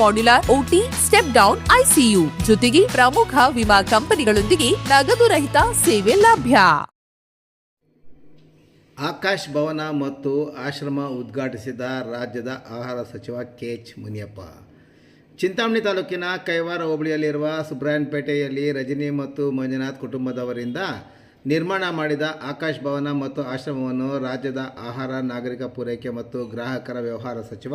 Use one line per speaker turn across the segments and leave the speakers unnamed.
modular OT step down ICU ಜೊತೆಗೆ ಪ್ರಮುಖ ವಿಮಾ ಕಂಪನಿಗಳೊಂದಿಗೆ ನಗದು ರಹಿತ ಸೇವೆ ಲಭ್ಯ.
ಆಕಾಶ್ ಭವನ ಮತ್ತು ಆಶ್ರಮ ಉದ್ಘಾಟಿಸಿದ ರಾಜ್ಯದ ಆಹಾರ ಸಚಿವ ಕೆ ಎಚ್ ಮುನಿಯಪ್ಪ. ಚಿಂತಾಮಣಿ ತಾಲೂಕಿನ ಕೈವಾರ ಹೋಬಳಿಯಲ್ಲಿರುವ ಸುಬ್ರಾಯನ್ಪೇಟೆಯಲ್ಲಿ ರಜನಿ ಮತ್ತು ಮಂಜುನಾಥ್ ಕುಟುಂಬದವರಿಂದ ನಿರ್ಮಾಣ ಮಾಡಿದ ಆಕಾಶ್ ಭವನ ಮತ್ತು ಆಶ್ರಮವನ್ನು ರಾಜ್ಯದ ಆಹಾರ, ನಾಗರಿಕ ಪೂರೈಕೆ ಮತ್ತು ಗ್ರಾಹಕರ ವ್ಯವಹಾರ ಸಚಿವ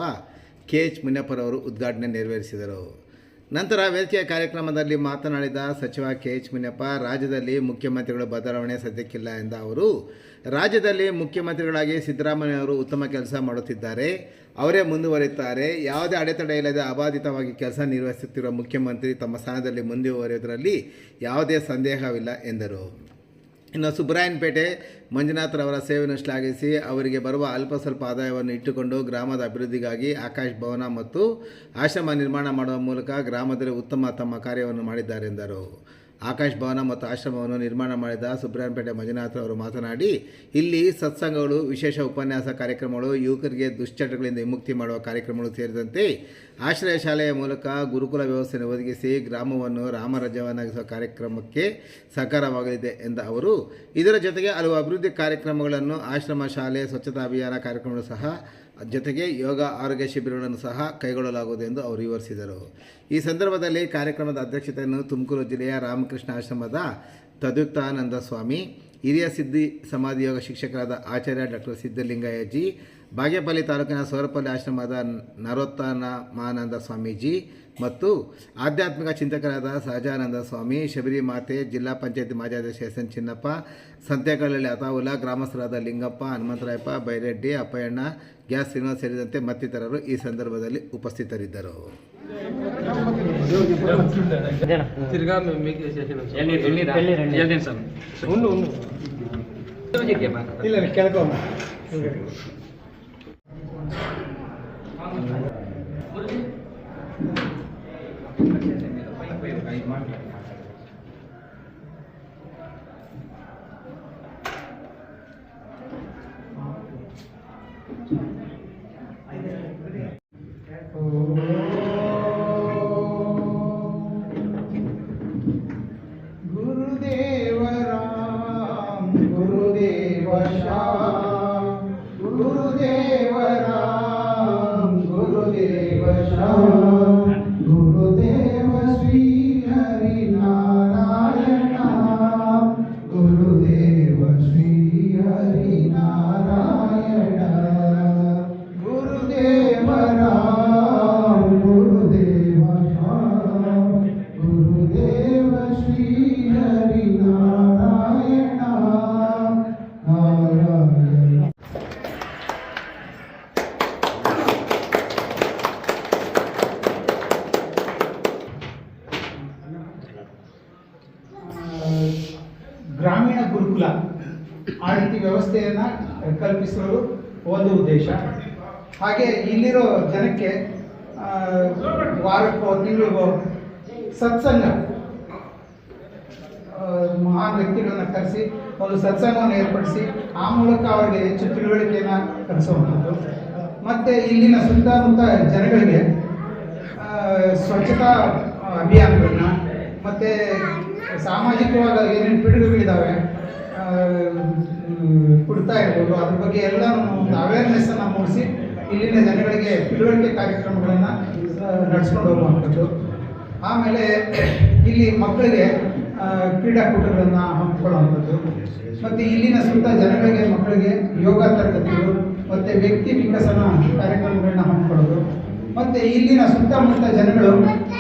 ಕೆ ಎಚ್ ಮುನಿಯಪ್ಪರವರು ಉದ್ಘಾಟನೆ ನೆರವೇರಿಸಿದರು. ನಂತರ ವೇದಿಕೆಯ ಕಾರ್ಯಕ್ರಮದಲ್ಲಿ ಮಾತನಾಡಿದ ಸಚಿವ ಕೆ ಎಚ್ ಮುನಿಯಪ್ಪ, ರಾಜ್ಯದಲ್ಲಿ ಮುಖ್ಯಮಂತ್ರಿಗಳು ಬದಲಾವಣೆ ಸದ್ಯಕ್ಕಿಲ್ಲ ಎಂದ ಅವರು, ರಾಜ್ಯದಲ್ಲಿ ಮುಖ್ಯಮಂತ್ರಿಗಳಾಗಿ ಸಿದ್ದರಾಮಯ್ಯವರು ಉತ್ತಮ ಕೆಲಸ ಮಾಡುತ್ತಿದ್ದಾರೆ. ಅವರೇ ಮುಂದುವರಿಯುತ್ತಾರೆ. ಯಾವುದೇ ಅಡೆತಡೆ ಇಲ್ಲದೆ ಅಬಾಧಿತವಾಗಿ ಕೆಲಸ ನಿರ್ವಹಿಸುತ್ತಿರುವ ಮುಖ್ಯಮಂತ್ರಿ ತಮ್ಮ ಸ್ಥಾನದಲ್ಲಿ ಮುಂದುವರಿಯುವುದರಲ್ಲಿ ಯಾವುದೇ ಸಂದೇಹವಿಲ್ಲ ಎಂದರು. ಇನ್ನು ಸುಬ್ರಾಯನ್ಪೇಟೆ ಮಂಜುನಾಥ್ರವರ ಸೇವೆಯನ್ನು ಶ್ಲಾಘಿಸಿ ಅವರಿಗೆ ಬರುವ ಅಲ್ಪ ಸ್ವಲ್ಪ ಆದಾಯವನ್ನು ಇಟ್ಟುಕೊಂಡು ಗ್ರಾಮದ ಅಭಿವೃದ್ಧಿಗಾಗಿ ಆಕಾಶ್ ಭವನ ಮತ್ತು ಆಶ್ರಮ ನಿರ್ಮಾಣ ಮಾಡುವ ಮೂಲಕ ಗ್ರಾಮದಲ್ಲಿ ಉತ್ತಮ ತಮ್ಮ ಕಾರ್ಯವನ್ನು ಮಾಡಿದ್ದಾರೆಂದರು ಆಕಾಶ್ ಭವನ ಮತ್ತು ಆಶ್ರಮವನ್ನು ನಿರ್ಮಾಣ ಮಾಡಿದ ಸುಬ್ರಹ್ಮಣ್ಯಪೇಟೆ ಮಂಜುನಾಥ್ ಅವರು ಮಾತನಾಡಿ, ಇಲ್ಲಿ ಸತ್ಸಂಗಗಳು, ವಿಶೇಷ ಉಪನ್ಯಾಸ ಕಾರ್ಯಕ್ರಮಗಳು, ಯುವಕರಿಗೆ ದುಶ್ಚಟಗಳಿಂದ ವಿಮುಕ್ತಿ ಮಾಡುವ ಕಾರ್ಯಕ್ರಮಗಳು ಸೇರಿದಂತೆ ಆಶ್ರಯ ಶಾಲೆಯ ಮೂಲಕ ಗುರುಕುಲ ವ್ಯವಸ್ಥೆಯನ್ನು ಒದಗಿಸಿ ಗ್ರಾಮವನ್ನು ರಾಮರಾಜ್ಯವನ್ನಾಗಿಸುವ ಕಾರ್ಯಕ್ರಮಕ್ಕೆ ಸಹಕಾರವಾಗಲಿದೆ ಎಂದ ಅವರು. ಇದರ ಜೊತೆಗೆ ಹಲವು ಅಭಿವೃದ್ಧಿ ಕಾರ್ಯಕ್ರಮಗಳನ್ನು ಆಶ್ರಮ ಶಾಲೆ, ಸ್ವಚ್ಛತಾ ಅಭಿಯಾನ ಕಾರ್ಯಕ್ರಮಗಳು ಸಹ ಜೊತೆಗೆ ಯೋಗ ಆರೋಗ್ಯ ಶಿಬಿರಗಳನ್ನು ಸಹ ಕೈಗೊಳ್ಳಲಾಗುವುದು ಎಂದು ಅವರು ವಿವರಿಸಿದರು. ಈ ಸಂದರ್ಭದಲ್ಲಿ ಕಾರ್ಯಕ್ರಮದ ಅಧ್ಯಕ್ಷತೆಯನ್ನು ತುಮಕೂರು ಜಿಲ್ಲೆಯ ರಾಮಕೃಷ್ಣ ಆಶ್ರಮದ ತದುಕ್ತಾನಂದ ಸ್ವಾಮಿ, ಹಿರಿಯ ಸಿದ್ಧಿ ಸಮಾಧಿ ಯೋಗ ಶಿಕ್ಷಕರಾದ ಆಚಾರ್ಯ ಡಾಕ್ಟರ್ ಸಿದ್ಧಲಿಂಗಯ್ಯಜಿ, ಬಾಗೇಪಲ್ಲಿ ತಾಲೂಕಿನ ಸೋರಪಲ್ಲಿ ಆಶ್ರಮದ ನರೋತ್ತಮಾನಂದ ಸ್ವಾಮೀಜಿ ಮತ್ತು ಆಧ್ಯಾತ್ಮಿಕ ಚಿಂತಕರಾದ ಸಹಜಾನಂದ ಸ್ವಾಮಿ ಶಬರಿ ಮಾತೆ ಜಿಲ್ಲಾ ಪಂಚಾಯತಿ ಮಾಜಿ ಅಧ್ಯಕ್ಷ ಎಸ್ ಎನ್ ಚಿನ್ನಪ್ಪ ಸಂತೆಗಳಲ್ಲಿ ಅತಾವುಲ್ಲಾ ಗ್ರಾಮಸ್ಥರಾದ ಲಿಂಗಪ್ಪ ಹನುಮಂತರಾಯಪ್ಪ ಬೈರೆಡ್ಡಿ ಅಪ್ಪಯ್ಯಣ್ಣ ಗ್ಯಾಸ್ ಶ್ರೀನಿವಾಸ್ ಸೇರಿದಂತೆ ಮತ್ತಿತರರು ಈ ಸಂದರ್ಭದಲ್ಲಿ ಉಪಸ್ಥಿತರಿದ್ದರು.
quan điểm phản ứng Oh. ಉದ್ದೇಶ. ಹಾಗೆ ಇಲ್ಲಿರೋ ಜನಕ್ಕೆ ವಾರಕ್ಕೋ ತಿಂಗಳಿಗೋ ಸತ್ಸಂಗ ಮಹಾನ್ ವ್ಯಕ್ತಿಗಳನ್ನ ಕರೆಸಿ, ಒಂದು ಸತ್ಸಂಗವನ್ನು ಏರ್ಪಡಿಸಿ, ಆ ಮೂಲಕ ಅವರಿಗೆ ಹೆಚ್ಚು ತಿಳುವಳಿಕೆಯನ್ನು ಕಲಿಸುವಂಥದ್ದು ಮತ್ತೆ ಇಲ್ಲಿನ ಸುತ್ತಮುತ್ತ ಜನಗಳಿಗೆ ಸ್ವಚ್ಛತಾ ಅಭಿಯಾನಗಳನ್ನ, ಮತ್ತೆ ಸಾಮಾಜಿಕವಾದ ಏನೇನು ಪಿಡುಗುಗಳಿದ್ದಾವೆ ಕುಡ್ತಾ ಇರ್ಬೋದು. ಅದ್ರ ಬಗ್ಗೆ ಎಲ್ಲ ಒಂದು ಅವೇರ್ನೆಸ್ ಅನ್ನ ಮೂಡಿಸಿ ಇಲ್ಲಿನ ಜನಗಳಿಗೆ ತಿಳುವಳಿಕೆ ಕಾರ್ಯಕ್ರಮಗಳನ್ನು ನಡೆಸ್ಕೊಂಡು ಹೋಗುವಂಥದ್ದು ಆಮೇಲೆ ಇಲ್ಲಿ ಮಕ್ಕಳಿಗೆ ಕ್ರೀಡಾಕೂಟಗಳನ್ನು ಹಮ್ಮಿಕೊಳ್ಳುವಂಥದ್ದು. ಮತ್ತು ಇಲ್ಲಿನ ಸುತ್ತ ಜನಗಳಿಗೆ, ಮಕ್ಕಳಿಗೆ ಯೋಗ ತರಗತಿಗಳು, ಮತ್ತು ವ್ಯಕ್ತಿ ವಿಕಸನ ಕಾರ್ಯಕ್ರಮಗಳನ್ನ ಹಮ್ಮಿಕೊಳ್ಳೋದು. ಮತ್ತು ಇಲ್ಲಿನ ಸುತ್ತಮುತ್ತ ಜನಗಳು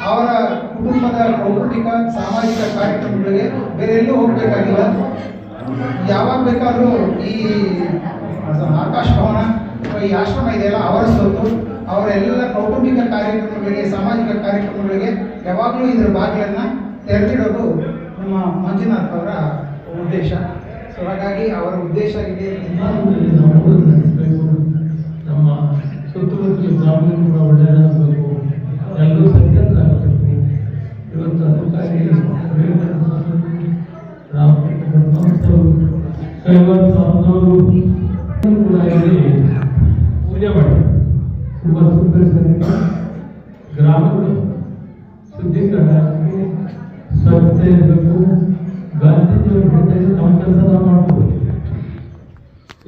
ಅವರ ಕುಟುಂಬದ ಕೌಟುಂಬಿಕ ಸಾಮಾಜಿಕ ಕಾರ್ಯಕ್ರಮಗಳಿಗೆ ಬೇರೆ ಎಲ್ಲೂ ಹೋಗಬೇಕಾಗಿಲ್ಲ. ಯಾವಾಗ ಬೇಕಾದರೂ ಈ ಆಕಾಶ ಭವನ ಈ ಆಶ್ರಮ ಇದೆಯಲ್ಲ, ಅವರ ಸೊತ್ತು, ಅವರೆಲ್ಲ ಕೌಟುಂಬಿಕ ಕಾರ್ಯಕ್ರಮಗಳಿಗೆ, ಸಾಮಾಜಿಕ ಕಾರ್ಯಕ್ರಮಗಳಿಗೆ ಯಾವಾಗಲೂ ಇದರ ಬಾಗಿಲನ್ನು ತೆರೆದಿಡೋದು ನಮ್ಮ ಮಂಜುನಾಥ್ ಅವರ ಉದ್ದೇಶ. ಸೊ ಹಾಗಾಗಿ ಅವರ ಉದ್ದೇಶ ಇದೆ
ನಮ್ಮ ಸುತ್ತಮುತ್ತಲ ಗ್ರಾಮೀಣ ಕೂಡ ಒಳ್ಳೆಯದಾಗಬೇಕು ಇರಬೇಕು ಗಾಂಧೀಜಿಯವರ ಜೊತೆಗೆ ನಮ್ಮ ಕೆಲಸ ನಾವು ಮಾಡ್ಬೋದು.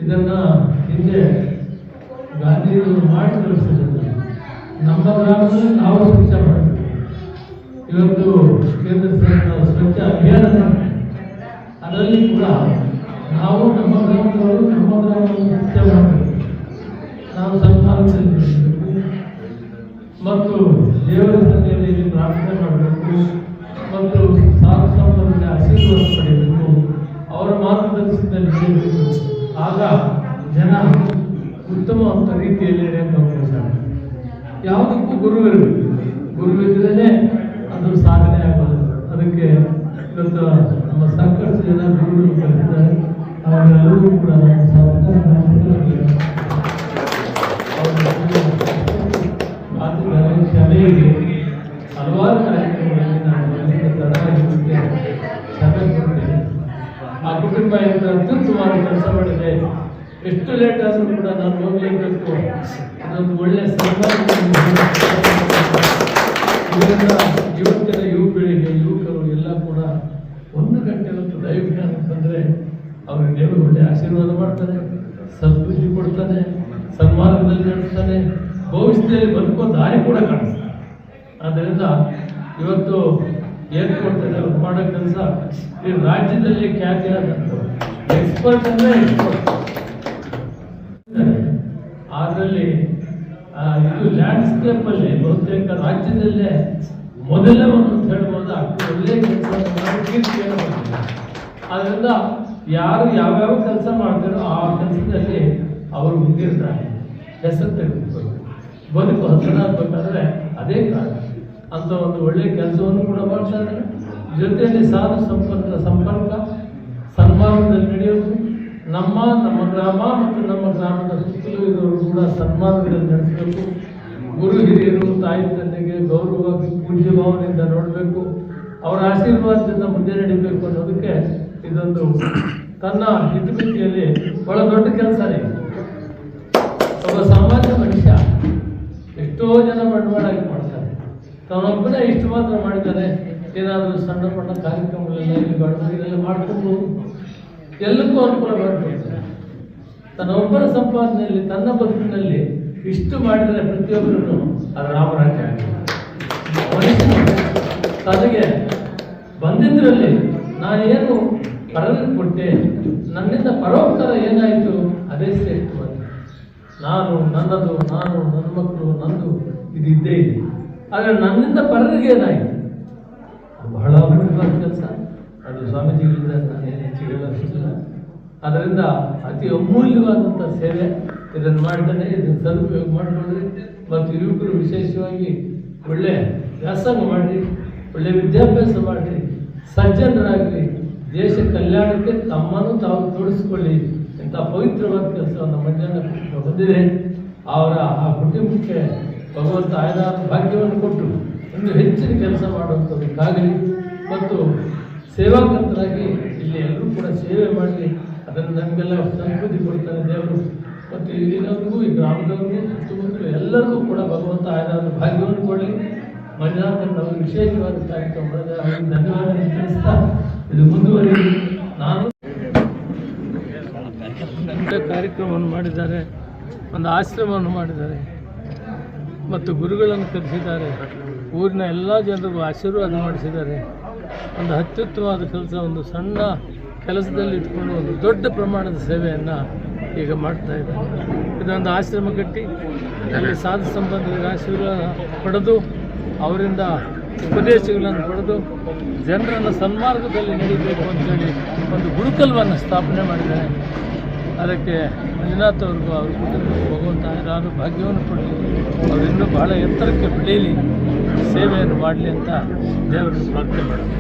ಇದನ್ನ ಹಿಂದೆ ಗಾಂಧೀಜಿಯವರು ಮಾಡಿ ತೋರಿಸಿದ್ರು ನಮ್ಮ ಗ್ರಾಮದಲ್ಲಿ ನಾವು ಸ್ವಚ್ಛ ಮಾಡಬೇಕು ಇವತ್ತು ಕೇಂದ್ರ ಸರ್ಕಾರ ಸ್ವಚ್ಛ ಅಭಿಯಾನ. ಅದರಲ್ಲಿ ಕೂಡ ನಾವು ನಮ್ಮ ಗ್ರಾಮದವರು ನಮ್ಮ ಗ್ರಾಮವನ್ನು ಸ್ವಚ್ಛ ಮಾಡಬೇಕು. ನಾವು ಇರಬೇಕು. ಮತ್ತು ದೇವರ ಸನ್ನಿಧಿಯಲ್ಲಿ ಪ್ರಾರ್ಥನೆ ಮಾಡಬೇಕು. ಮತ್ತು ಸಂಪನ್ನಿಗೆ ಆಶೀರ್ವಾದ ಪಡೆಯಬೇಕು ಅವರ ಮಾರ್ಗದರ್ಶನದಲ್ಲಿ ನಡೆಯಬೇಕು. ಆಗ ಜನ ಉತ್ತಮವಾದ ರೀತಿಯಲ್ಲಿ ಆಗುತ್ತೆ. ಯಾವುದಕ್ಕೂ ಗುರು ಇರಬೇಕು ಗುರು ಇದ್ರೇ ಅದು ಸಾಧನೆ ಆಗಬಾರದು. ಅದಕ್ಕೆ ಇವತ್ತು ನಮ್ಮ ಸಾಕಷ್ಟು ಜನ ಗುರುಗಳು ಕಲಿತಿದ್ದಾರೆ ಅವರೆಲ್ಲರೂ ಕೂಡ ಹಲವಾರು ಕಾರ್ಯಕ್ರಮಗಳಲ್ಲಿ ನಾನು ಆ ಕುಟುಂಬ ಎಂದು ಅತ್ಯುತ್ತಮವಾದ ಕೆಲಸ ಮಾಡಿದೆ. ಎಷ್ಟು ಲೇಟ್ ಆದರೂ ಕೂಡ ನಾನು ಹೋಗಲೇಬೇಕು. ಅದೊಂದು ಒಳ್ಳೆಯ ಸನ್ಮಾನ ಇದರಿಂದ ಇವತ್ತಿನ ಯುವ ಪೀಳಿಗೆ ಯುವಕರು ಎಲ್ಲ ಕೂಡ ಒಂದು ಗಂಟೆ ಹೊತ್ತು ದೈವಜ್ಞಾನ ಬಂದರೆ ಅವ್ರಿಗೆ ದೇವರು ಒಳ್ಳೆ ಆಶೀರ್ವಾದ ಮಾಡ್ತಾನೆ, ಸದ್ಬುದ್ಧಿ ಕೊಡ್ತಾನೆ, ಸನ್ಮಾರ್ಗದಲ್ಲಿ ನಡೆಸ್ತಾನೆ. ಭವಿಷ್ಯದಲ್ಲಿ ಬದುಕೋ ದಾರಿ ಕೂಡ ಕಾಣಿಸ್ತಾನೆ ಆದ್ದರಿಂದ ಇವತ್ತು ಏನು ಕೊಡ್ತಾರೆ? ಅವ್ರು ಮಾಡೋ ಕೆಲಸ ಈ ರಾಜ್ಯದಲ್ಲಿ ಖ್ಯಾತಿಯಾದಂಥ ಎಕ್ಸ್ಪರ್ಟ್ ಅಂದ್ರೆ ಎಕ್ಸ್ಪರ್ಟ್ ಅದರಲ್ಲಿ ಇದು ಲ್ಯಾಂಡ್ಸ್ಕೇಪ್ ಅಲ್ಲಿ ಬಹುತೇಕ ರಾಜ್ಯದಲ್ಲೇ ಮೊದಲೇ ಒಂದು ಅಂತ ಹೇಳ್ಬೋದು ಅಷ್ಟು ಒಳ್ಳೆಯ ಕೆಲಸ ಆದ್ದರಿಂದ ಯಾರು ಯಾವ್ಯಾವ ಕೆಲಸ ಮಾಡ್ತಾರೋ ಆ ಕೆಲಸದಲ್ಲಿ ಅವರು ಮುಂದಿರ್ತಾರೆ. ಹೆಸರು ತೆಗೆದುಕೊಂಡು ಬದುಕು ಹಸನಾಗಬೇಕಾದ್ರೆ ಅಂತ ಒಂದು ಒಳ್ಳೆಯ ಕೆಲಸವನ್ನು ಕೂಡ ಮಾಡ್ತಾ ಇದ್ದಾರೆ ಜೊತೆಯಲ್ಲಿ ಸಾಧು ಸಂಪರ್ಕ ಸಂಪರ್ಕ ಸನ್ಮಾನದಲ್ಲಿ ನಡೆಯೋದು. ನಮ್ಮ ನಮ್ಮ ಗ್ರಾಮ ಮತ್ತು ನಮ್ಮ ಗ್ರಾಮದ ಸುತ್ತಲೂ ಇರೋರು ಕೂಡ ಸನ್ಮಾನದಲ್ಲಿ ನಡೆಸಬೇಕು. ಗುರು ಹಿರಿಯರು, ತಾಯಿ ತಂದೆಗೆ ಗೌರವ ಪೂಜ್ಯ ಭಾವನೆಯಿಂದ ನೋಡಬೇಕು. ಅವರ ಆಶೀರ್ವಾದದಿಂದ ಮುಂದೆ ನಡಿಬೇಕು ಅನ್ನೋದಕ್ಕೆ ಇದೊಂದು ತನ್ನ ಹಿತಮಿತಿಯಲ್ಲಿ ಬಹಳ ದೊಡ್ಡ ಕೆಲಸ. ಒಬ್ಬ ಸಾಮಾನ್ಯ ಮನುಷ್ಯ ಎಷ್ಟೋ ಜನ ಬಂಡವಾಳ ತಾನೊಬ್ಬನೇ ಇಷ್ಟು ಮಾತ್ರ ಮಾಡಿದ್ದಾರೆ. ಏನಾದರೂ ಸಣ್ಣ ಪುಟ್ಟ ಕಾರ್ಯಕ್ರಮಗಳೆಲ್ಲ ಇಲ್ಲಿ ಬಡವರಿಗೆಲ್ಲ ಮಾಡಿಕೊಂಡು ಎಲ್ಲಕ್ಕೂ ಅನುಕೂಲ ಮಾಡಿಕೊಡ್ತಾರೆ ತನ್ನೊಬ್ಬರ ಸಂಪಾದನೆಯಲ್ಲಿ, ತನ್ನ ಬದುಕಿನಲ್ಲಿ ಇಷ್ಟು ಮಾಡಿದರೆ ಪ್ರತಿಯೊಬ್ಬರನ್ನು ಅದು ರಾಮರಾಜ್ಯ ತನಗೆ ಬಂದಿದ್ದರಲ್ಲಿ ನಾನೇನು ಪರರಿಗೆ ಕೊಟ್ಟೆ ನನ್ನಿಂದ ಪರೋಪಕಾರ ಏನಾಯಿತು, ಅದೇ ಶ್ರೇಷ್ಠವಾದ ನಾನು ನನ್ನದು, ನಾನು ನನ್ನ ಮಕ್ಕಳು, ನಂದು ಇದು ಇದ್ದೇ ಇದೆ. ಆದರೆ ನನ್ನಿಂದ ಪರರಿಗೆ ಏನಾಯಿತು? ಬಹಳ ಮುಖ್ಯವಾದ ಕೆಲಸ. ಅದು ಸ್ವಾಮೀಜಿಗಳಿಂದ ನಾನು ಏನು ಹೆಚ್ಚಿಗೆ ಹೇಳೋದಿಲ್ಲ ಅದರಿಂದ ಅತಿ ಅಮೂಲ್ಯವಾದಂಥ ಸೇವೆ ಇದನ್ನು ಮಾಡ್ತಾನೆ ಇದನ್ನು ಸದುಪಯೋಗ ಮಾಡಿಕೊಂಡ್ರಿ ಮತ್ತು ಯುವಕರು ವಿಶೇಷವಾಗಿ ಒಳ್ಳೆ ವ್ಯಾಸಂಗ ಮಾಡಿರಿ ಒಳ್ಳೆ ವಿದ್ಯಾಭ್ಯಾಸ ಮಾಡಿರಿ ಸಜ್ಜನರಾಗಲಿ, ದೇಶ ಕಲ್ಯಾಣಕ್ಕೆ ತಮ್ಮನ್ನು ತಾವು ತೋಡಿಸ್ಕೊಳ್ಳಿ ಇಂಥ ಪವಿತ್ರವಾದ ಕೆಲಸವನ್ನು ಮಧ್ಯಾಹ್ನ ಹೊಂದಿದೆ ಅವರ ಆ ಕುಟುಂಬಕ್ಕೆ ಭಗವಂತ ಆಯ್ದ ಭಾಗ್ಯವನ್ನು ಕೊಟ್ಟು ಒಂದು ಹೆಚ್ಚಿನ ಕೆಲಸ ಮಾಡುವಂಥದ್ದಕ್ಕಾಗಲಿ ಮತ್ತು ಸೇವಾಕರ್ತರಾಗಿ ಇಲ್ಲಿ ಎಲ್ಲರೂ ಕೂಡ ಸೇವೆ ಮಾಡಲಿ ಅದನ್ನು ನಮಗೆಲ್ಲ ಸಂಸ್ಕೃತಿ ಕೊಡ್ತಾರೆ ದೇವರು. ಮತ್ತು ಇಲ್ಲಿನವ್ರಿಗೂ ಈ ಗ್ರಾಮದವ್ರಿಗೂ ಸುತ್ತಮುತ್ತಲು ಎಲ್ಲರಿಗೂ ಕೂಡ ಭಗವಂತ ಆಯ್ದ ಭಾಗ್ಯವನ್ನು ಕೊಡಲಿ. ಮಂಜುನಾಥನ್ ಅವರು ವಿಶೇಷವಾದ ಕಾರ್ಯಕ್ರಮ ಮಾಡಿದ್ದಾರೆ. ಅವರಿಗೆ ಧನ್ಯವಾದ ತಿಳಿಸ್ತಾ ಇದು ಮುಂದುವರಿ ನಾನು ಕಾರ್ಯಕ್ರಮವನ್ನು ಮಾಡಿದ್ದಾರೆ. ಒಂದು ಆಶ್ರಮವನ್ನು ಮಾಡಿದ್ದಾರೆ. ಮತ್ತು ಗುರುಗಳನ್ನು ಕರೆಸಿದ್ದಾರೆ. ಊರಿನ ಎಲ್ಲ ಜನರಿಗೂ ಆಶೀರ್ವಾದ ಮಾಡಿಸಿದ್ದಾರೆ. ಒಂದು ಅತ್ಯುತ್ತಮವಾದ ಕೆಲಸ, ಒಂದು ಸಣ್ಣ ಕೆಲಸದಲ್ಲಿ ಇಟ್ಕೊಂಡು ಒಂದು ದೊಡ್ಡ ಪ್ರಮಾಣದ ಸೇವೆಯನ್ನು ಈಗ ಮಾಡ್ತಾ ಇದ್ದಾರೆ. ಇದೊಂದು ಆಶ್ರಮ ಕಟ್ಟಿ, ಅಲ್ಲಿ ಸಾಧು ಸಂಬಂಧಿಕರ ಆಶೀರ್ವಾದ ಪಡೆದು, ಅವರಿಂದ ಉಪದೇಶಗಳನ್ನು ಪಡೆದು, ಜನರನ್ನು ಸನ್ಮಾರ್ಗದಲ್ಲಿ ನಡೀಬೇಕು ಅಂತೇಳಿ ಒಂದು ಗುರುಕಲ್ವನ್ನು ಸ್ಥಾಪನೆ ಮಾಡಿದ್ದಾರೆ. ಅದಕ್ಕೆ ಮಂಜುನಾಥ್ ಅವ್ರಿಗೂ ಅವ್ರ ಕುಟುಂಬಕ್ಕೂ ಭಗವಂತ ನಾನು ಭಾಗ್ಯವನ್ನು ಕೊಡಲಿ. ಅವರಿನ್ನೂ ಬಹಳ ಎತ್ತರಕ್ಕೆ ಬೆಳೀಲಿ ಸೇವೆಯನ್ನು ಮಾಡಲಿ ಅಂತ ದೇವರನ್ನು ಪ್ರಾರ್ಥನೆ ಮಾಡೋಣ.